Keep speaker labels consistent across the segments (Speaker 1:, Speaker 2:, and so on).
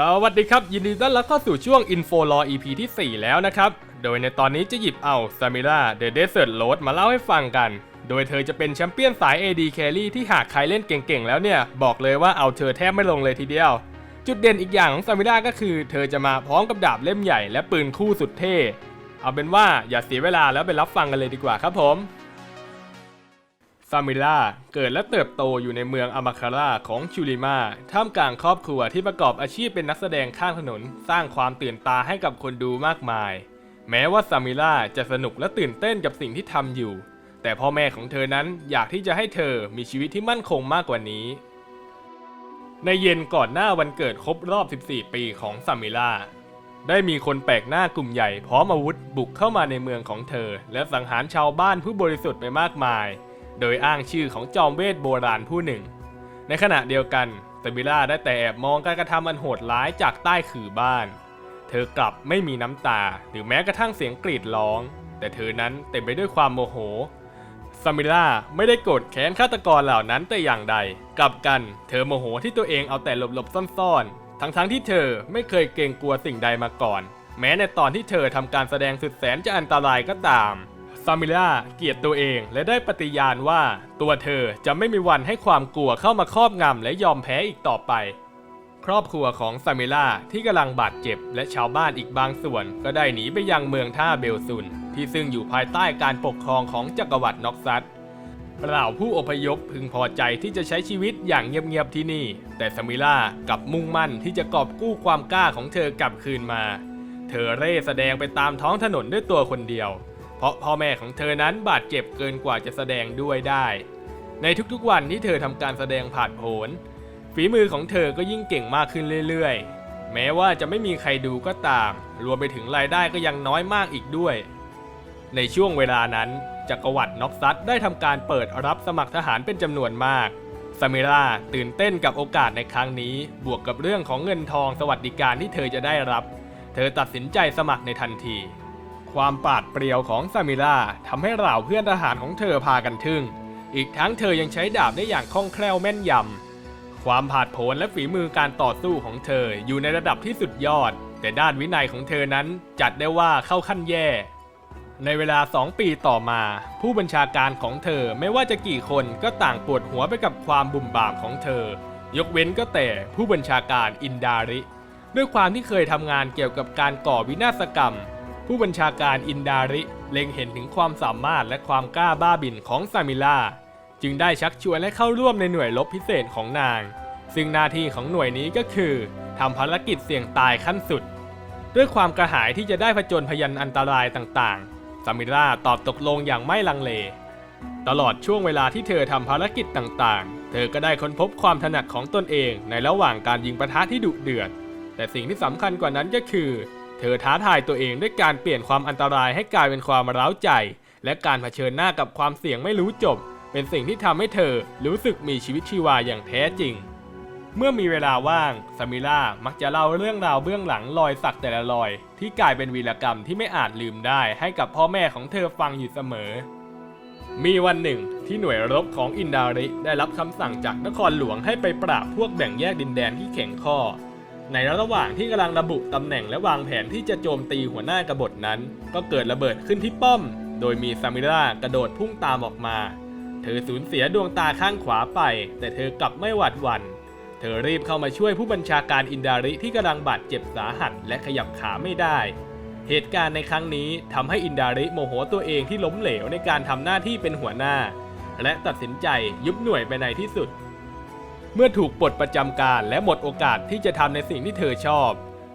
Speaker 1: สวัสดีครับ ยินดีต้อนรับเข้าสู่ช่วง Info Law EP ที่ 4 แล้วนะครับ โดยในตอนนี้จะหยิบเอาซามิล่าเดอะเดสเซิร์ตโรดมาเล่าให้ฟังกัน โดยเธอจะเป็นแชมเปี้ยนสาย AD Carry ที่หากใครเล่นเก่งๆ แล้วเนี่ย บอกเลยว่าเอาเธอแทบไม่ลงเลยทีเดียว จุดเด่นอีกอย่างของซามิล่าก็คือ เธอจะมาพร้อมกับดาบเล่มใหญ่และปืนคู่สุดเท่ เอาเป็นว่าอย่าเสียเวลาแล้วไปรับฟังกันเลยดีกว่าครับผม ซามิล่าเกิดและเติบโตอยู่ในเมืองอามาคาร่าของชูริมาท่ามกลางครอบครัวที่ประกอบอาชีพเป็นนักแสดงข้างถนน สร้างความตื่นตาให้กับคนดูมากมาย แม้ว่าซามิล่าจะสนุกและตื่นเต้นกับสิ่งที่ทำอยู่ แต่พ่อแม่ของเธอนั้นอยากที่จะให้เธอมีชีวิตที่มั่นคงมากกว่านี้ ในเย็นก่อนหน้าวันเกิดครบรอบ 14 ปีของซามิล่าได้มีคนแปลกหน้ากลุ่มใหญ่พร้อมอาวุธบุกเข้ามาในเมืองของเธอ และสังหารชาวบ้านผู้บริสุทธิ์ไปมากมาย โดยอ้างชื่อของจอมเวทโบราณผู้หนึ่ง ในขณะเดียวกันซามิล่าได้แต่แอบมองการกระทำอันโหดร้ายจากใต้ขื่อบ้าน เธอกลับไม่มีน้ำตาหรือแม้กระทั่งเสียงกรีดร้อง แต่เธอนั้นเต็มไปด้วยความโมโหซามิล่าไม่ได้โกรธแค้นฆาตกรเหล่านั้นแต่อย่างใด กลับกันเธอโมโหที่ตัวเองเอาแต่หลบๆซ่อนๆ ทั้งๆที่เธอไม่เคยเกรงกลัวสิ่งใดมาก่อน แม้ในตอนที่เธอทำการแสดงสุดแสนจะอันตรายก็ตาม ซามิล่าเกลียดตัวเองและได้ปฏิญาณว่า ตัวเธอจะไม่มีวันให้ความกลัวเข้ามาครอบงำและยอมแพ้อีกต่อไป ครอบครัวของซามิล่าที่กำลังบาดเจ็บและชาวบ้านอีกบางส่วน ก็ได้หนีไปยังเมืองท่าเบลซุน ที่ซึ่งอยู่ภายใต้การปกครองของจักรวรรดิน็อกซัตเหล่าผู้อพยพพึงพอใจที่จะใช้ชีวิตอย่างเงียบๆที่นี่ แต่ซามิล่ากลับมุ่งมั่นที่จะกอบกู้ความกล้าของเธอกลับคืนมา เธอเร่แสดงไปตามท้องถนนด้วยตัวคนเดียว เพราะพ่อแม่ของเธอนั้นบาดเจ็บเกินกว่าจะแสดงด้วยได้ ในทุกๆวันที่เธอทำการแสดงผ่านโผนฝีมือของเธอก็ยิ่งเก่งมากขึ้นเรื่อยๆ แม้ว่าจะไม่มีใครดูก็ตาม รวมไปถึงรายได้ก็ยังน้อยมากอีกด้วย ในช่วงเวลานั้นจักรวรรดิน็อกซัตได้ทำการเปิดรับสมัครทหารเป็นจำนวนมากซามิราตื่นเต้นกับโอกาสในครั้งนี้ บวกกับเรื่องของเงินทองสวัสดิการที่เธอจะได้รับ เธอตัดสินใจสมัครในทันที ความปาดเปรียวของซามิล่าทำให้เหล่าเพื่อนทหารของเธอพากันทึ่ง อีกทั้งเธอยังใช้ดาบได้อย่างคล่องแคล่วแม่นยำ ความผาดโผนและฝีมือการต่อสู้ของเธออยู่ในระดับที่สุดยอด แต่ด้านวินัยของเธอนั้นจัดได้ว่าเข้าขั้นแย่ ในเวลา 2 ปีต่อมา ผู้บัญชาการของเธอไม่ว่าจะกี่คนก็ต่างปวดหัวไปกับความบุ่มบามของเธอ ยกเว้นก็แต่ผู้บัญชาการอินดาริ ด้วยความที่เคยทำงานเกี่ยวกับการก่อวินาศกรรม ผู้บัญชาการอินดาริ เล็งเห็นถึงความสามารถและความกล้าบ้าบิ่นของซามิล่าจึงได้ชักชวนให้เข้าร่วมในหน่วยรบพิเศษของนาง ซึ่งหน้าที่ของหน่วยนี้ก็คือทำภารกิจเสี่ยงตายขั้นสุด ด้วยความกระหายที่จะได้ผจญพยันอันตรายต่างๆ ซามิล่าตอบตกลงอย่างไม่ลังเล ตลอดช่วงเวลาที่เธอทำภารกิจต่างๆ เธอก็ได้ค้นพบความถนัดของตนเองในระหว่างการยิงปะทะที่ดุเดือด แต่สิ่งที่สำคัญกว่านั้นก็คือ เธอท้าทายตัวเองด้วยการเปลี่ยนความอันตรายให้กลายเป็นความร้าวใจ และการเผชิญหน้ากับความเสี่ยงไม่รู้จบ เป็นสิ่งที่ทำให้เธอรู้สึกมีชีวิตชีวาอย่างแท้จริง เมื่อมีเวลาว่างซามิล่ามักจะเล่าเรื่องราวเบื้องหลังรอยสักแต่ละรอย ที่กลายเป็นวีรกรรมที่ไม่อาจลืมได้ให้กับพ่อแม่ของเธอฟังอยู่เสมอ มีวันหนึ่ง ที่หน่วยรบของอินดาริได้รับคำสั่งจากนครหลวงให้ไปปราบพวกแบ่งแยกดินแดนที่แข็งข้อ ในระหว่างที่กำลังระบุตำแหน่งและวางแผนที่จะโจมตีหัวหน้ากบฏนั้น ก็เกิดระเบิดขึ้นที่ป้อม โดยมีซามิล่ากระโดดพุ่งตามออกมา เธอสูญเสียดวงตาข้างขวาไป แต่เธอกลับไม่หวาดหวั่นเธอรีบเข้ามาช่วยผู้บัญชาการอินดาริที่กำลังบาดเจ็บสาหัสและขยับขาไม่ได้ เหตุการณ์ในครั้งนี้ทำให้อินดาริโมโหตัวเองที่ล้มเหลวในการทำหน้าที่เป็นหัวหน้า และตัดสินใจยุบหน่วยไปในที่สุด เมื่อถูกปลดประจำการและหมดโอกาสที่จะทำในสิ่งที่เธอชอบ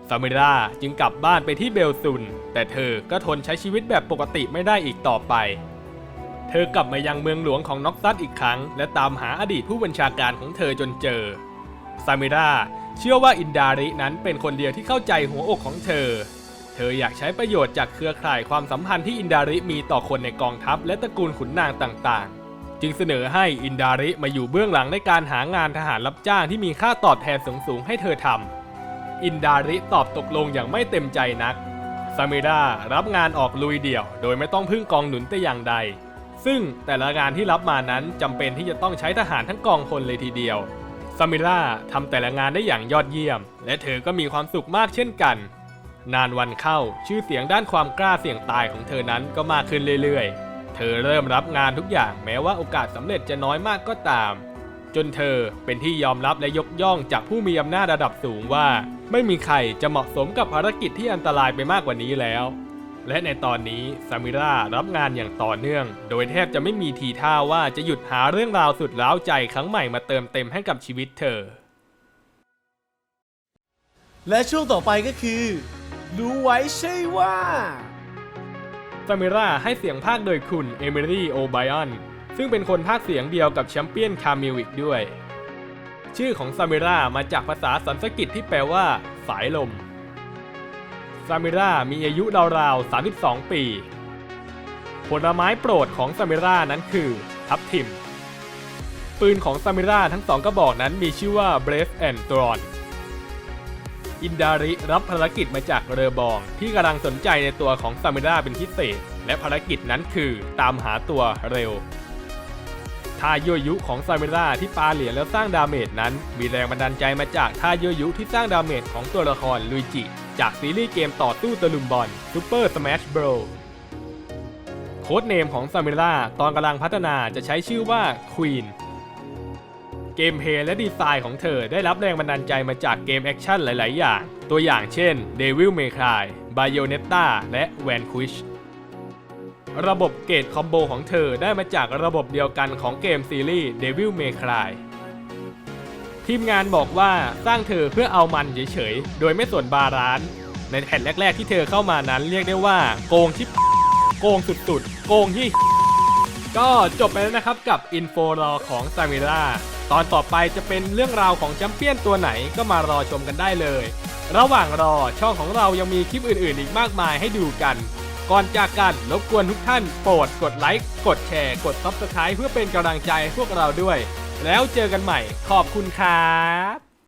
Speaker 1: ซามิราจึงกลับบ้านไปที่เบลซุน แต่เธอก็ทนใช้ชีวิตแบบปกติไม่ได้อีกต่อไป เธอกลับมายังเมืองหลวงของน็อกซัตอีกครั้ง และตามหาอดีตผู้บัญชาการของเธอจนเจอซามิราเชื่อว่าอินดารินั้นเป็นคนเดียวที่เข้าใจหัวอกของเธอ เธออยากใช้ประโยชน์จากเครือข่ายความสัมพันธ์ที่อินดาริมีต่อคนในกองทัพและตระกูลขุนนางต่างๆ จึงเสนอให้อินดาริมาอยู่เบื้องหลังในการหางานทหารรับจ้างที่มีค่าตอบแทนสูงๆให้เธอทำอินดาริตอบตกลงอย่างไม่เต็มใจนักซามิรารับงานออกลุยเดี่ยว โดยไม่ต้องพึ่งกองหนุนแต่อย่างใด ซึ่งแต่ละงานที่รับมานั้นจำเป็นที่จะต้องใช้ทหารทั้งกองพลเลยทีเดียวซามิล่าทำแต่ละงานได้อย่างยอดเยี่ยม และเธอก็มีความสุขมากเช่นกัน นานวันเข้าชื่อเสียงด้านความกล้าเสี่ยงตายของเธอนั้นก็มากขึ้นเรื่อยๆ อเริ่มรับงานทุกอย่างแม้ว่าโอกาสสำเร็จจะน้อยมากก็ตาม จนเธอเป็นที่ยอมรับและยกย่องจากผู้มีอำนาจระดับสูงว่า ไม่มีใครจะเหมาะสมกับภารกิจที่อันตรายไปมากกว่านี้แล้ว และในตอนนี้ซามิร่ารับงานอย่างต่อเนื่อง โดยแทบจะไม่มีทีท่าว่าจะหยุดหาเรื่องราวสุดร้าวใจครั้งใหม่มาเติมเต็มให้กับชีวิตเธอ
Speaker 2: และช่วงต่อไปก็คือ รู้ไว้ใช่ว่า
Speaker 1: ซามิราให้เสียงภาคโดยคุณเอมิลี่โอไบออนซึ่งเป็นคนภาคเสียงเดียวกับแชมเปี้ยนคามิลอีกด้วย ชื่อของซามิรามาจากภาษาสันสกฤตที่แปลว่า สายลม ซามิรามีอายุราวๆ32 ปี ผลไม้โปรดของซามิรานั้นคือ ทับทิม ปืนของซามิราทั้งสองกระบอกนั้นมีชื่อว่า Brave and Thorn อินดาริรับภารกิจมาจากเรือบอง ที่กำลังสนใจในตัวของซามิราเป็นพิเศษ และภารกิจนั้นคือตามหาตัวเร็วท่ายั่วยุของซามิราที่ปาเหรียญแล้วสร้างดาเมจนั้น มีแรงบันดาลใจมาจากท่ายั่วยุที่สร้างดาเมจของตัวละครลุยจิ จากซีรีส์เกมต่อตู้ตะลุมบอล Super Smash Bros โค้ดเนมของซามิราตอนกำลังพัฒนาจะใช้ชื่อว่า Queen เกมเพลย์และดีไซน์ของเธอได้รับแรงบันดาลใจมาจากเกมแอคชั่นหลาย ๆ อย่าง ตัวอย่างเช่น Devil May Cry Bayonetta และ Vanquish ระบบเกรดคอมโบของเธอได้มาจากระบบเดียวกันของเกมซีรีส์ Devil May Cry ทีมงานบอกว่าสร้างเธอเพื่อเอามันเฉย ๆ โดยไม่สนบาลานซ์ในแผ่นแรก ๆ ที่เธอเข้ามานั้นเรียกได้ว่าโกงชิบโกงสุด ๆ โกงที่ก็จบไปแล้วนะครับกับอินโฟรอของซามิรา ตอนต่อไปจะเป็นเรื่องราวของแชมเปี้ยนตัวไหนก็มารอชมกันได้เลย ระหว่างรอช่องของเรายังมีคลิปอื่น ๆ อีกมากมายให้ดูกัน ก่อนจากกันรบกวนทุกท่านโปรดกดไลค์กดแชร์ กดซับสไคร b e เพื่อเป็นกำลังใจพวกเราด้วย แล้วเจอกันใหม่ขอบคุณครับ